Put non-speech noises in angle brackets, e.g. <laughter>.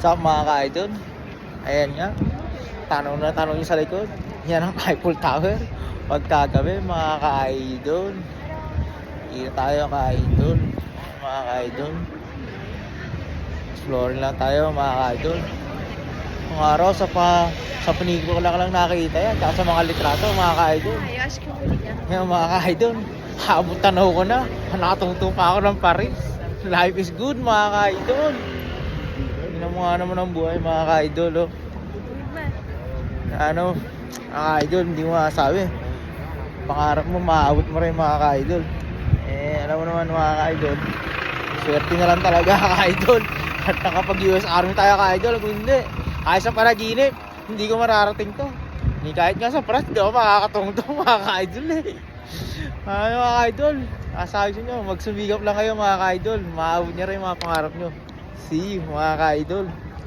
Sa mga ka-idol. Ayan nga. Tanong na tanong yung sa likod. Yan ang Eiffel Tower. Pagkagabi mga ka-idol. Kita tayo ka-idol. Mga ka-idol. Exploring lang tayo mga ka-idol. Mga araw sa pa sa panigil ko lang lang nakita yan. Tsaka sa mga litrato mga ka-idol. Ngayon mga ka-idol, habot tanaw ko na. Nakatungtong pa ako ng Paris. Life is good mga ka-idol. Mo nga naman ang buhay mga ka-idol. Oh. Ano, mga ka-idol, hindi mo masasabi. Pangarap mo, maabot mo rin mga ka-idol. Eh, alam mo naman mga ka-idol, swerte na lang talaga <laughs> ka-idol. At nakapag US Army tayo ka-idol, kung hindi, ay sa panaginip, hindi ko mararating to. Hindi kahit nga sa pras, di ako makakatungtong <laughs> mga ka-idol eh. Ano mga ka-idol, asabi sa inyo, magsumigap lang kayo mga ka-idol. Maabot niya rin mga pangarap nyo. See you mga ka-idol.